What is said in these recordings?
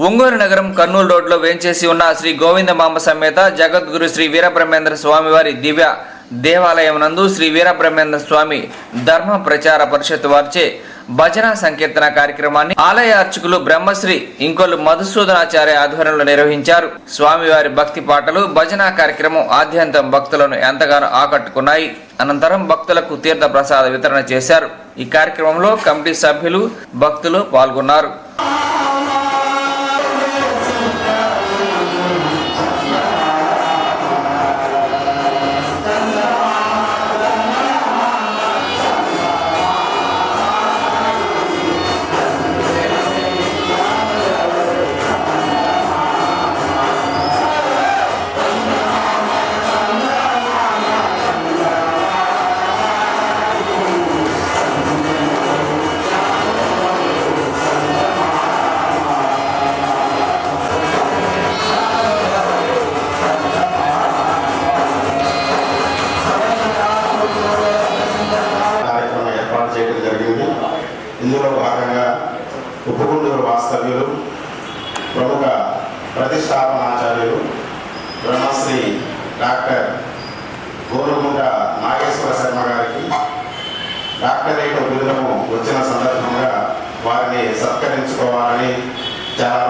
ఒంగోలు నగరం కర్నూలు రోడ్లో వేంచేసి ఉన్న శ్రీ గోవిందమాంబ సమేత జగద్గురు శ్రీ వీరబ్రహ్మేంద్ర స్వామివారి దివ్య దేవాలయం నందు శ్రీ వీరబ్రహ్మేంద్ర స్వామి ధర్మ ప్రచార పరిషత్ వారిచే భజన సంకీర్తన కార్యక్రమాన్ని ఆలయ అర్చకులు బ్రహ్మశ్రీ ఇంకొల్లు మధుసూదనాచార్య ఆధ్వర్యంలో నిర్వహించారు. స్వామివారి భక్తి పాటలు భజన కార్యక్రమం ఆద్యంతం భక్తులను ఎంతగానో ఆకట్టుకున్నాయి. అనంతరం భక్తులకు తీర్థ ప్రసాద వితరణ చేశారు. ఈ కార్యక్రమంలో కమిటీ సభ్యులు భక్తులు పాల్గొన్నారు.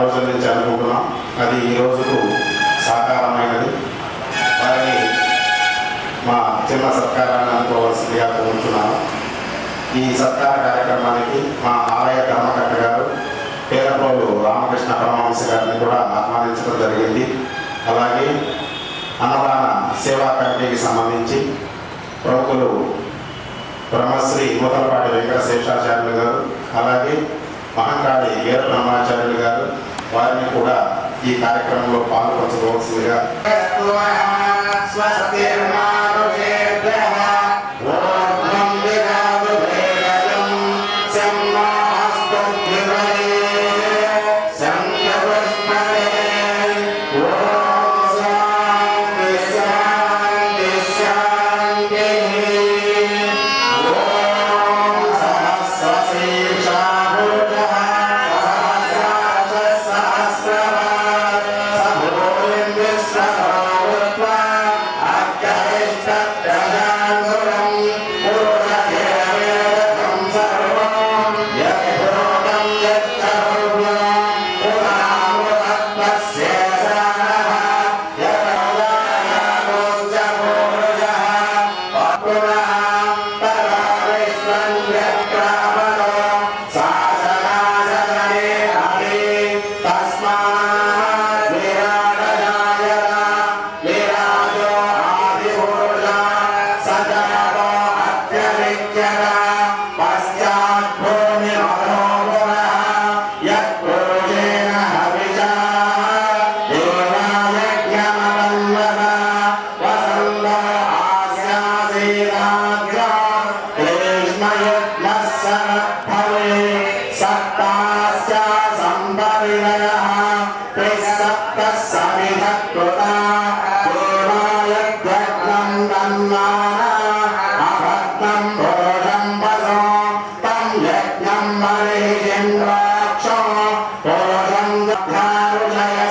చాలా నుంచి అనుకుంటున్నాం అది ఈ రోజుకు సాకారమైనది. వారిని మా చిన్న సత్కారాన్ని అనుకోవాల్సిందిగా కోరుతున్నాను ఈ సత్కార కార్యక్రమానికి మా ఆలయ ధర్మకర్త గారు పేరపోలు రామకృష్ణ పరమహంస గారిని కూడా ఆహ్వానించడం జరిగింది. అలాగే అన్నదాన సేవా కమిటీకి సంబంధించి ప్రముఖులు బ్రహ్మశ్రీ మూతలపాటి వెంకట శేషాచార్యులు గారు అలాగే మహంకాళి వీర బ్రహ్మాచార్యులు గారు వారిని కూడా ఈ కార్యక్రమంలో పాల్గొనవలసిందిగా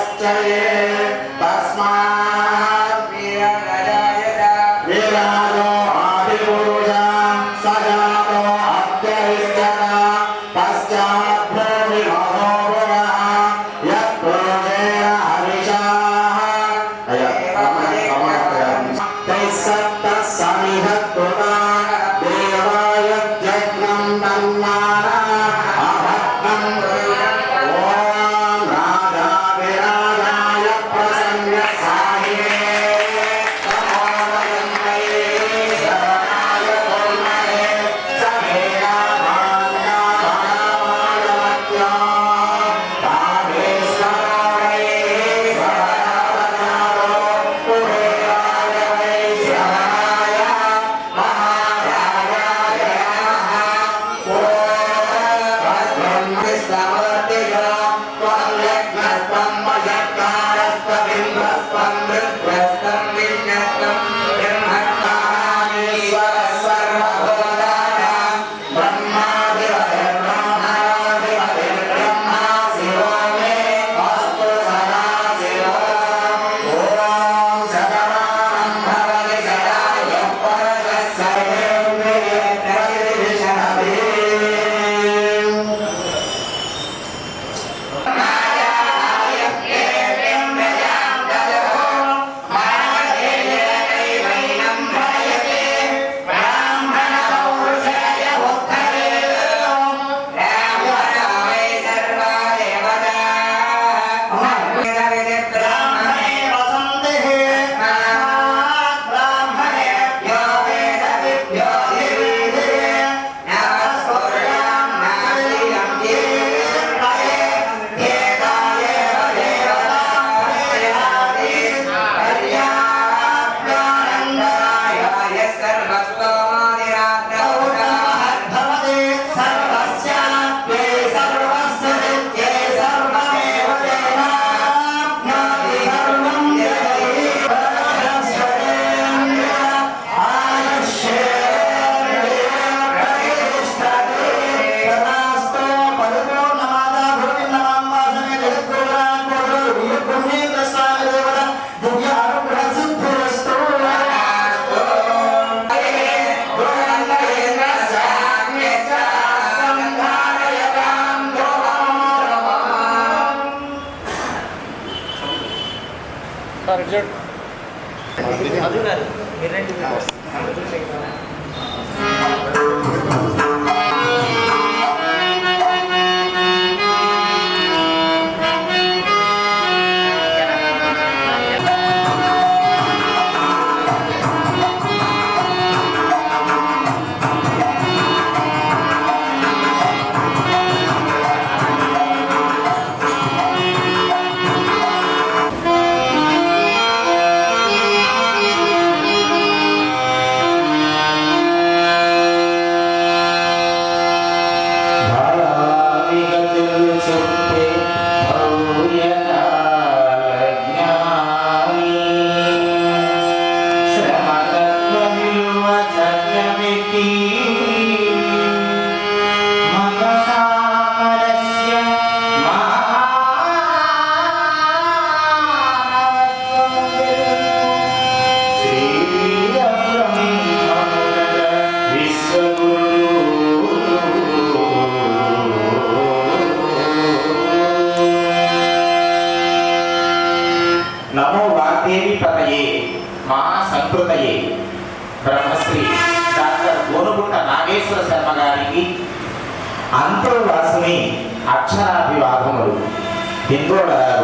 श्चय Hindu orang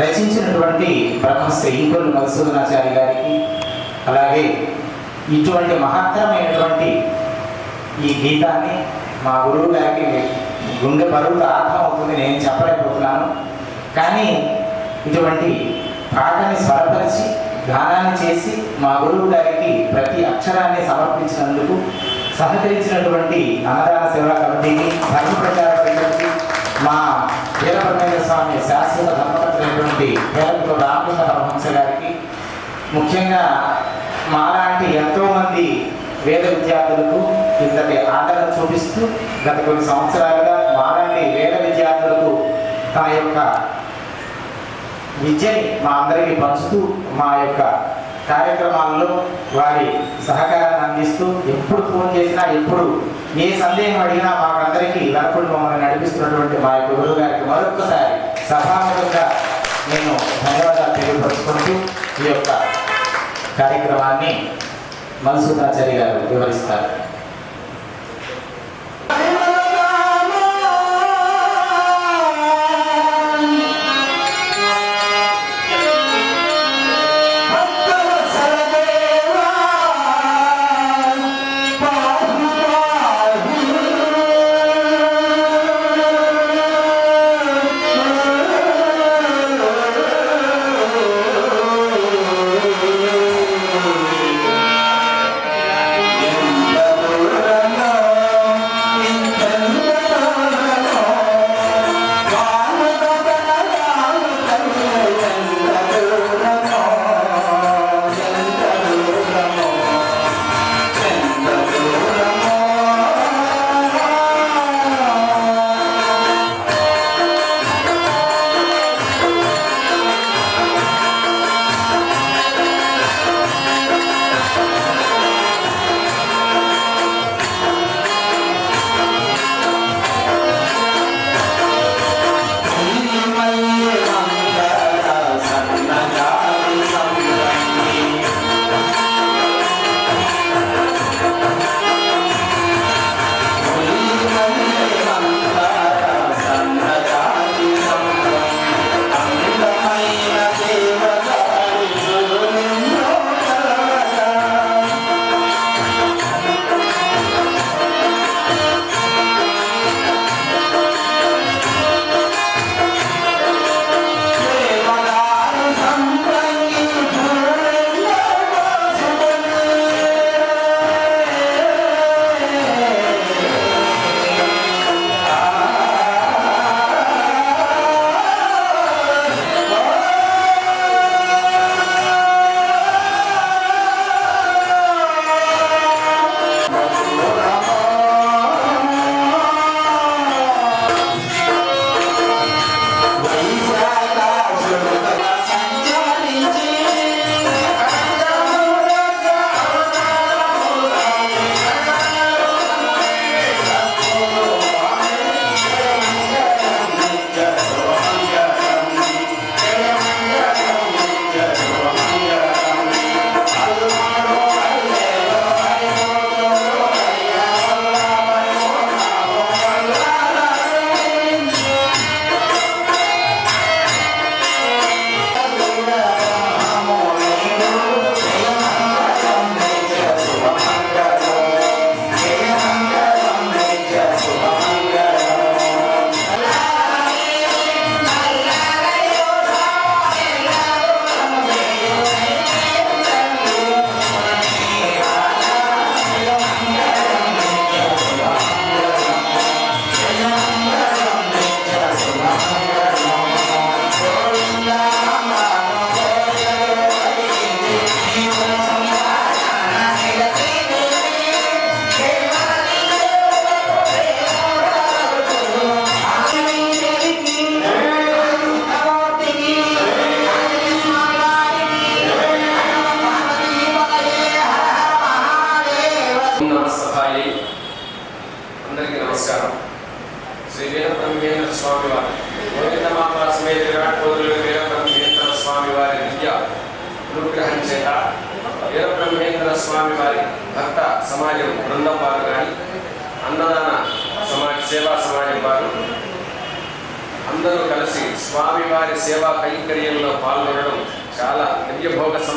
రచించినటువంటి బ్రహ్మశ్రీ ఇంకొల్లు మధుసూదనాచారి గారికి అలాగే ఇటువంటి మహత్తరమైనటువంటి ఈ గీతాన్ని మా గురువు గారికి గుండె బరువుతో అర్థం అవుతుంది నేను చెప్పలేకపోతున్నాను. కానీ ఇటువంటి పాటని స్వరపరిచి గానాన్ని చేసి మా గురువు గారికి ప్రతి అక్షరాన్ని సమర్పించినందుకు సహకరించినటువంటి అన్నదాన సేవా కమిటీకి ధర్మ ప్రచార మా వీరబ్రహ్మేంద్ర స్వామి శాశ్వత ధర్మకర్తైనటువంటి పేరు రామకృష్ణ పరమహంస గారికి ముఖ్యంగా మాలాంటి ఎంతోమంది వేద విద్యార్థులకు ఇంతటి ఆదరణ చూపిస్తూ గత కొన్ని సంవత్సరాలుగా మాలాంటి వేద విద్యార్థులకు తన యొక్క విద్యని మా అందరికీ పంచుతూ మా యొక్క కార్యక్రమాల్లో వారి సహకారాన్ని అందిస్తూ ఎప్పుడు ఫోన్ చేసినా ఎప్పుడు ఏ సందేహం అడిగినా మాకందరికీ వెనకుండా మమ్మల్ని నడిపిస్తున్నటువంటి మా యొక్క గురువు గారికి మరొకసారి సభాముఖంగా నేను ధన్యవాదాలు తెలియపరుచుకుంటూ ఈ యొక్క కార్యక్రమాన్ని మధుసూదనాచారి గారు వివరిస్తారు.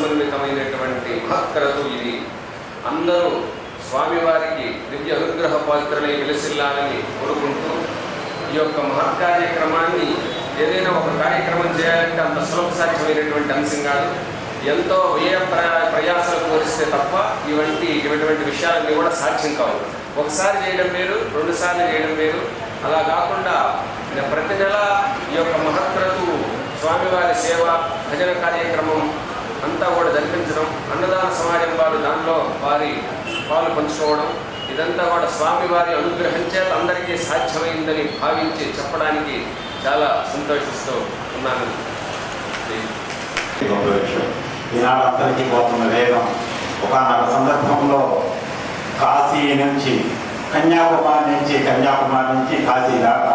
సమన్వితమైనటువంటి మహత్తరత ఇది. అందరూ స్వామివారికి దివ్య అనుగ్రహ పాత్రలై విలసిల్లాలని కోరుకుంటూ ఈ యొక్క మహత్ కార్యక్రమాన్ని ఏదైనా ఒక కార్యక్రమం చేయాలంటే అంత సులభ సాధ్యమైనటువంటి అంశం కాదు. ఎంతో వ్యయ ప్రయా ప్రయాసాలు కోరిస్తే తప్ప ఇవంటి ఇటువంటి విషయాలన్నీ కూడా సాధ్యం కావు. ఒకసారి చేయడం వేరు రెండుసార్లు చేయడం వేరు. అలా కాకుండా ప్రతి నెల ఈ యొక్క మహత్తరతు స్వామివారి సేవ భజన కార్యక్రమం అంతా కూడా జరిపించడం అన్నదాన సమాజం వారు దానిలో వారి పాలు పంచుకోవడం ఇదంతా కూడా స్వామివారి అనుగ్రహం చేత అందరికీ సాధ్యమైందని భావించి చెప్పడానికి చాలా సంతోషిస్తూ ఉన్నాను. విషయం ఈనాడు అందరికీ పోతున్న వేగం ఒకనొక సందర్భంలో కాశీ నుంచి కన్యాకుమారి నుంచి కన్యాకుమారి నుంచి కాశీ దాకా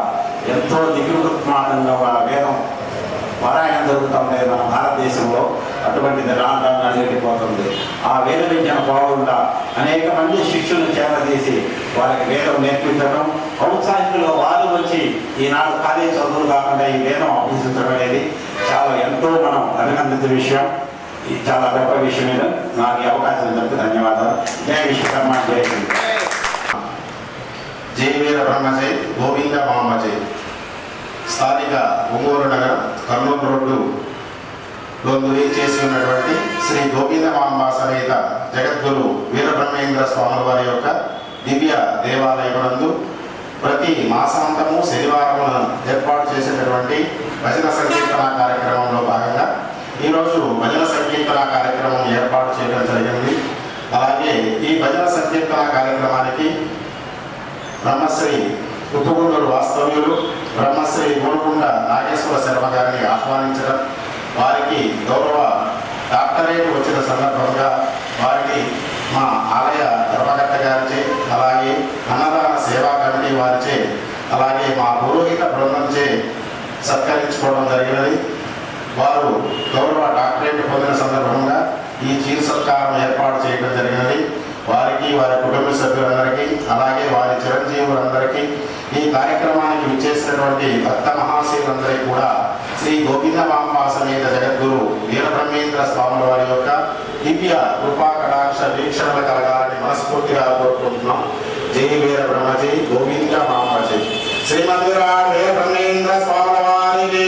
ఎంతో దిగురుమానంగా ఆ వేగం పారాయణం జరుగుతుంది మన భారతదేశంలో. అటువంటిది రాను రాను అడిగిపోతుంది. ఆ వేద విద్యను బాగుండా అనేక మంది శిష్యులను చేరదీసి వాళ్ళకి వేదం నేర్పించడం ఔత్సాహికులు వారు వచ్చి ఈనాడు కాలేజ్ చదువులు కాకుండా ఈ వేదం అభ్యసించడం అనేది చాలా ఎంతో మనం అభినందించే విషయం. ఇది చాలా గొప్ప విషయం ఇది. నాకు అవకాశం ఇచ్చినందుకు ధన్యవాదాలు. జై విశ్వకర్మ జై శ్రీ. జై వీర బ్రహ్మజై గోవింద మామజై స్థానిక ఒంగోలు నగరం కర్నూలు రోడ్డు. లో చేసి ఉన్నటువంటి శ్రీ గోవింద సమేత జగద్గురు వీరబ్రహ్మేంద్ర స్వాముల వారి యొక్క దివ్య దేవాలయమునందు ప్రతి మాసాంతము శనివారం ఏర్పాటు చేసేటటువంటి భజన సంకీర్తన కార్యక్రమంలో భాగంగా ఈరోజు భజన సంకీర్తన కార్యక్రమం ఏర్పాటు చేయడం జరిగింది. అలాగే ఈ భజన సంకీర్తన కార్యక్రమానికి బ్రహ్మశ్రీ ఉప్పుగుండూరు వాస్తవ్యులు బ్రహ్మశ్రీ గోనుగుండ నాగేశ్వర శర్మ గారిని ఆహ్వానించడం వారికి గౌరవ డాక్టరేట్ వచ్చిన సందర్భంగా వారికి మా ఆలయ ధర్మకర్త గారిచే అలాగే అన్నదాన సేవా కమిటీ వారిచే అలాగే మా పురోహిత బృందంచే సత్కరించుకోవడం జరిగినది. వారు గౌరవ డాక్టరేట్ పొందిన సందర్భంగా ఈ చీర్ సత్కారం ఏర్పాటు చేయడం జరిగినది. వారికి వారి కుటుంబ సభ్యులందరికీ అలాగే వారి చిరంజీవులందరికీ ఈ కార్యక్రమానికి విచ్చేసినటువంటి భక్త మహాశీలందరికీ కూడా శ్రీ గోవింద మాంబా సమేత జగద్గురు వీరబ్రహ్మేంద్ర స్వాముల వారి యొక్క దివ్య కృపా కటాక్ష వీక్షణలు కలగాలని మనస్ఫూర్తిగా కోరుకుంటున్నాం. జై వీర బ్రహ్మజీ గోవింద మాంబజీ శ్రీమందిరాడ్ వీరబ్రహ్మేంద్ర స్వాముల వారికి